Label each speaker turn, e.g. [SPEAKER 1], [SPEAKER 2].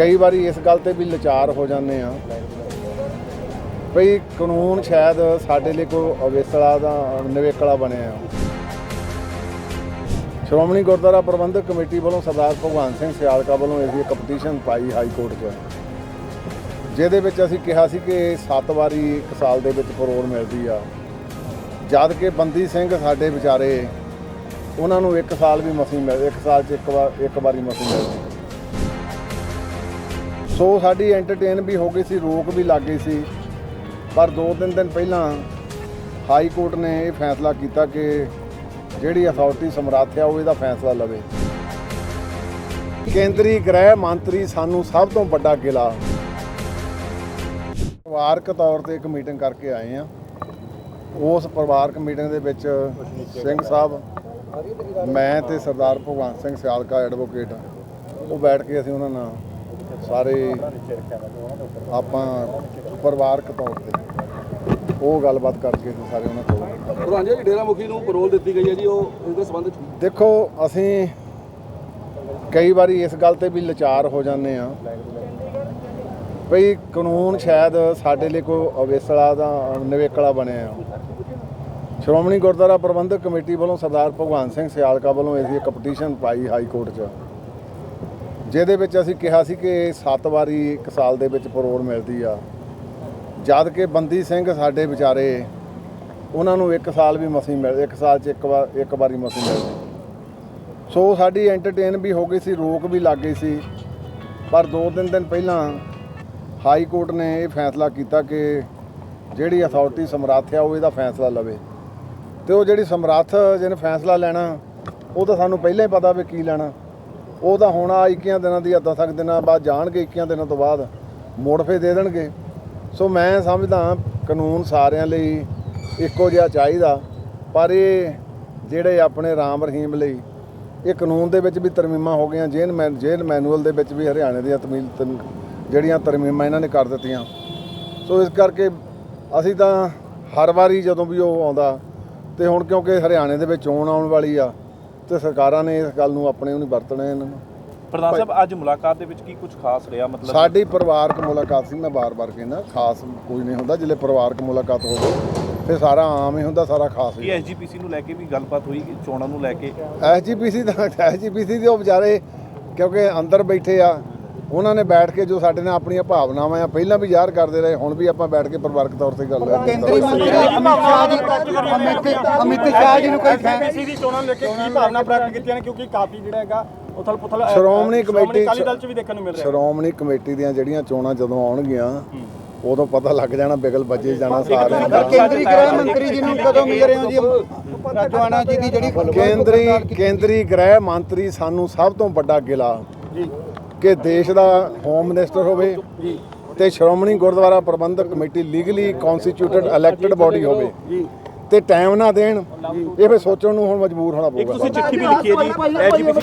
[SPEAKER 1] ਕਈ ਵਾਰੀ ਇਸ ਗੱਲ ਤੇ ਵੀ ਲਾਚਾਰ ਹੋ ਜਾਂਦੇ ਆ ਭਈ ਕਾਨੂੰਨ ਸ਼ਾਇਦ ਸਾਡੇ ਲਈ ਕੋਈ ਅਵੇਸਲਾ ਦਾ ਨਿਵੇਕਲਾ ਬਣਿਆ ਸ਼੍ਰੋਮਣੀ ਗੁਰਦੁਆਰਾ ਪ੍ਰਬੰਧਕ ਕਮੇਟੀ ਵੱਲੋਂ ਸਰਦਾਰ ਭਗਵਾਨ ਸਿੰਘ ਸਿਆਲਕਾ ਵੱਲੋਂ ਅਸੀਂ ਇੱਕ ਪਟੀਸ਼ਨ ਪਾਈ ਹਾਈ ਕੋਰਟ 'ਚ। ਜਿਹਦੇ ਵਿੱਚ ਅਸੀਂ ਕਿਹਾ ਸੀ ਕਿ 7 ਵਾਰੀ ਇੱਕ ਸਾਲ ਦੇ ਵਿੱਚ ਪਰੋਲ ਮਿਲਦੀ ਆ। ਜਦ ਕਿ ਬੰਦੀ ਸਿੰਘ ਸਾਡੇ ਵਿਚਾਰੇ, ਉਹਨਾਂ ਨੂੰ ਇੱਕ ਸਾਲ ਵੀ ਮਸੀਂ ਮਿਲ, ਇੱਕ ਸਾਲ 'ਚ ਇੱਕ ਵਾਰ, ਇੱਕ ਵਾਰੀ ਮਸੀਂ ਮਿਲਦੀ। ਸੋ ਸਾਡੀ ਐਂਟਰਟੇਨ ਵੀ ਹੋ ਗਈ ਸੀ, ਰੋਕ ਵੀ ਲੱਗ ਗਈ ਸੀ। ਪਰ ਦੋ ਤਿੰਨ ਦਿਨ ਪਹਿਲਾਂ ਹਾਈ ਕੋਰਟ ਨੇ ਇਹ ਫੈਸਲਾ ਕੀਤਾ ਕਿ ਜਿਹੜੀ ਅਥਾਰਟੀ ਸਮਰੱਥ ਆ, ਉਹ ਇਹਦਾ ਫੈਸਲਾ ਲਵੇ। ਕੇਂਦਰੀ ਗ੍ਰਹਿ ਮੰਤਰੀ ਸਾਨੂੰ ਸਭ ਤੋਂ ਵੱਡਾ ਗਿਲਾ। ਪਰਿਵਾਰਕ ਤੌਰ ਤੇ ਇੱਕ ਮੀਟਿੰਗ ਕਰਕੇ ਆਏ ਆ। ਉਸ ਪਰਿਵਾਰਕ ਮੀਟਿੰਗ ਦੇ ਵਿੱਚ ਸਿੰਘ ਸਾਹਿਬ, ਮੈਂ ਤੇ ਸਰਦਾਰ ਭਗਵੰਤ ਸਿੰਘ ਸਿਆਲਕਾ ਐਡਵੋਕੇਟ ਉਹ ਬੈਠ ਕੇ ਅਸੀਂ ਉਹਨਾਂ ਨਾਲ ਸਾਰੇ ਆਪਾਂ ਪਰਿਵਾਰਕ ਤੌਰ ਤੇ ਉਹ ਗੱਲਬਾਤ ਕਰਕੇ ਅਸੀਂ ਸਾਰੇ ਉਹਨਾਂ ਕੋਲ
[SPEAKER 2] ਪ੍ਰਧਾਨ ਜੀ ਡੇਰਾ ਮੁਖੀ ਨੂੰ ਪਰੋਲ ਦਿੱਤੀ ਗਈ ਹੈ ਜੀ ਉਹ ਇਸ ਦੇ ਸੰਬੰਧ ਚ
[SPEAKER 1] ਦੇਖੋ ਅਸੀਂ ਕਈ ਵਾਰੀ ਇਸ ਗੱਲ ਤੇ ਵੀ ਲਾਚਾਰ ਹੋ ਜਾਂਦੇ ਆ ਭਈ ਕਾਨੂੰਨ ਸ਼ਾਇਦ ਸਾਡੇ ਲਈ ਕੋਈ ਅਵੇਸਲਾ ਦਾ ਨਿਵੇਕਲਾ ਬਣਿਆ ਆ। ਸ਼੍ਰੋਮਣੀ ਗੁਰਦੁਆਰਾ ਪ੍ਰਬੰਧਕ ਕਮੇਟੀ ਵੱਲੋਂ ਸਰਦਾਰ ਭਗਵਾਨ ਸਿੰਘ ਸਿਆਲਕਾ ਵੱਲੋਂ ਅਸੀਂ ਇੱਕ ਪਟੀਸ਼ਨ ਪਾਈ ਹਾਈ ਕੋਰਟ 'ਚ। ਜਿਹਦੇ ਵਿੱਚ ਅਸੀਂ ਕਿਹਾ ਸੀ ਕਿ 7 ਵਾਰੀ ਇੱਕ ਸਾਲ ਦੇ ਵਿੱਚ ਪਰੋਲ ਮਿਲਦੀ ਆ। ਜਦ ਕਿ ਬੰਦੀ ਸਿੰਘ ਸਾਡੇ ਵਿਚਾਰੇ, ਉਹਨਾਂ ਨੂੰ ਇੱਕ ਸਾਲ ਵੀ ਮਸੀਂ ਮਿਲ, ਇੱਕ ਸਾਲ 'ਚ ਇੱਕ ਵਾਰ, ਇੱਕ ਵਾਰੀ ਮਸੀਂ ਮਿਲਦੀ ਸੋ ਸਾਡੀ ਐਂਟਰਟੇਨ ਵੀ ਹੋ ਗਈ ਸੀ, ਰੋਕ ਵੀ ਲੱਗ ਗਈ ਸੀ। ਪਰ ਦੋ ਤਿੰਨ ਦਿਨ ਪਹਿਲਾਂ ਹਾਈ ਕੋਰਟ ਨੇ ਇਹ ਫੈਸਲਾ ਕੀਤਾ ਕਿ ਜਿਹੜੀ ਅਥਾਰਟੀ ਸਮਰੱਥ ਆ, ਉਹ ਇਹਦਾ ਫੈਸਲਾ ਲਵੇ। ਤੇ ਉਹ ਜਿਹੜੀ ਸਮਰੱਥ ਜਿਹਨੇ ਫੈਸਲਾ ਲੈਣਾ, ਉਹ ਤਾਂ ਸਾਨੂੰ ਪਹਿਲਾਂ ਹੀ ਪਤਾ ਵੀ ਕੀ ਲੈਣਾ। ਉਹ ਤਾਂ ਹੁਣ ਆ 21 ਦਿਨਾਂ ਦੀ ਅੱਧਾ ਤੱਕ ਦਿਨਾਂ ਬਾਅਦ ਜਾਣਗੇ 21 ਦਿਨਾਂ ਤੋਂ ਬਾਅਦ ਮੋੜਫੇ ਦੇ ਦੇਣਗੇ। ਸੋ ਮੈਂ ਸਮਝਦਾ ਕਾਨੂੰਨ ਸਾਰਿਆਂ ਲਈ ਇੱਕੋ ਜਿਹਾ ਚਾਹੀਦਾ, ਪਰ ਇਹ ਜਿਹੜੇ ਆਪਣੇ ਰਾਮ ਰਹੀਮ ਲਈ, ਇਹ ਕਾਨੂੰਨ ਦੇ ਵਿੱਚ ਵੀ ਤਰਮੀਮਾਂ ਹੋ ਗਈਆਂ ਜੇਲ ਮੈਨ ਜੇਲ ਮੈਨੂਅਲ ਦੇ ਵਿੱਚ ਵੀ ਹਰਿਆਣੇ ਦੀਆਂ ਤਮੀਲ ਤਮ- ਜਿਹੜੀਆਂ ਤਰਮੀਮਾਂ ਇਹਨਾਂ ਨੇ ਕਰ ਦਿੱਤੀਆਂ। ਸੋ ਇਸ ਕਰਕੇ ਅਸੀਂ ਤਾਂ ਹਰ ਵਾਰੀ ਜਦੋਂ ਵੀ ਉਹ ਆਉਂਦਾ, ਤੇ ਹੁਣ ਕਿਉਂਕਿ ਹਰਿਆਣੇ ਦੇ ਵਿੱਚ ਚੋਣ ਆਉਣ ਵਾਲੀ ਆ ਤੇ ਸਰਕਾਰਾਂ ਨੇ ਇਸ ਗੱਲ ਨੂੰ ਆਪਣੇ ਨਹੀਂ ਵਰਤਣਾ ਇਹਨਾਂ ਨੂੰ।
[SPEAKER 3] ਪ੍ਰਧਾਨ ਸਾਹਿਬ ਅੱਜ ਮੁਲਾਕਾਤ ਦੇ ਵਿੱਚ ਕੀ ਕੁਝ ਖਾਸ ਰਿਹਾ? ਮਤਲਬ
[SPEAKER 1] ਸਾਡੀ ਪਰਿਵਾਰਕ ਮੁਲਾਕਾਤ ਸੀ ਮੈਂ ਬਾਰ-ਬਾਰ ਕਹਿੰਦਾ ਖਾਸ ਕੋਈ ਨਹੀਂ ਹੁੰਦਾ ਜਿਲੇ ਪਰਿਵਾਰਕ ਮੁਲਾਕਾਤ ਹੋਵੇ ਫਿਰ ਸਾਰਾ ਆਮ ਹੀ ਹੁੰਦਾ ਸਾਰਾ ਖਾਸ
[SPEAKER 3] ਕੀ
[SPEAKER 1] ਹੀ
[SPEAKER 3] ਐਸਜੀਪੀਸੀ ਨੂੰ ਲੈ ਕੇ ਵੀ ਗੱਲਬਾਤ ਹੋਈ ਚੋਣਾਂ ਨੂੰ ਲੈ ਕੇ?
[SPEAKER 1] ਐਸਜੀਪੀਸੀ ਦਾ ਐਸਜੀਪੀਸੀ ਦੇ ਉਹ ਵਿਚਾਰੇ ਕਿਉਂਕਿ ਅੰਦਰ ਬੈਠੇ ਆ ਉਹਨਾਂ ਨੇ ਬੈਠ ਕੇ ਜੋ ਸਾਡੇ ਨਾਲ ਆਪਣੀਆਂ ਭਾਵਨਾਵਾਂ ਆ ਪਹਿਲਾਂ ਵੀ ਜ਼ਾਹਰ ਕਰਦੇ ਰਹੇ ਹੁਣ ਵੀ ਆਪਾਂ ਬੈਠ ਕੇ ਪਰਿਵਾਰਕ ਤੌਰ ਤੇ ਗੱਲ
[SPEAKER 4] ਕੇਂਦਰੀ ਮੰਤਰੀ ਅਮਿਤ ਸ਼ਾਹ ਜੀ ਅਮਿਤ ਅਮਿਤ ਸ਼ਾਹ ਜੀ ਨੂੰ ਕੋਈ ਫੈਨ
[SPEAKER 5] ਐਮਪੀਸੀ ਦੀ ਚੋਣਾਂ ਲੈ ਕੇ ਕੀ ਭਾਵਨਾ ਪ੍ਰਗਟ ਕੀਤੀਆਂ ਨੇ? ਕਿਉਂਕਿ ਕਾਫੀ ਜਿਹੜਾ ਹੈਗਾ ਉਥਲ ਪੁਥਲ
[SPEAKER 1] ਸ਼੍ਰੋਮਣੀ ਕਮੇਟੀ
[SPEAKER 5] ਅਕਾਲੀ ਦਲ ਚ ਵੀ ਦੇਖਣ ਨੂੰ ਮਿਲ ਰਿਹਾ।
[SPEAKER 1] ਸ਼੍ਰੋਮਣੀ ਕਮੇਟੀ ਦੀਆਂ ਜਿਹੜੀਆਂ ਚੋਣਾਂ ਜਦੋਂ ਆਉਣਗੀਆਂ ਉਦੋਂ ਪਤਾ ਲੱਗ ਜਾਣਾ ਬਿਗਲ ਵੱਜੇ ਜਾਣਾ ਸਾਰਿਆਂ ਦਾ।
[SPEAKER 4] ਕੇਂਦਰੀ ਗ੍ਰਹਿ ਮੰਤਰੀ ਜੀ ਨੂੰ ਕਦੋਂ ਮਿਲ ਰਹੇ ਹੋ ਜੀ? ਰਾਜਵਾਨਾ ਜੀ ਦੀ ਜਿਹੜੀ
[SPEAKER 1] ਕੇਂਦਰੀ ਕੇਂਦਰੀ ਗ੍ਰਹਿ ਮੰਤਰੀ ਸਾਨੂੰ ਸਭ ਤੋਂ ਵੱਡਾ ਗਿਲਾ। ਕਿ ਦੇਸ਼ ਦਾ ਹੋਮ ਮਿਨਿਸਟਰ ਹੋਵੇ ਤੇ Shiromani Gurdwara Prabandhak committee legally constituted elected body ਹੋਵੇ। ਤੇ ਟਾਈਮ ਨਾ ਦੇਣ ਇਹ ਫੇ ਸੋਚਣ ਨੂੰ ਹੁਣ ਮਜਬੂਰ ਹੋਣਾ
[SPEAKER 3] ਇੱਕ
[SPEAKER 1] ਪਊਗਾ।
[SPEAKER 3] ਤੁਸੀਂ ਚਿੱਠੀ ਵੀ ਲਿਖੀ ਹੈ ਜੀ। ਐਸਜੀਪੀਸੀ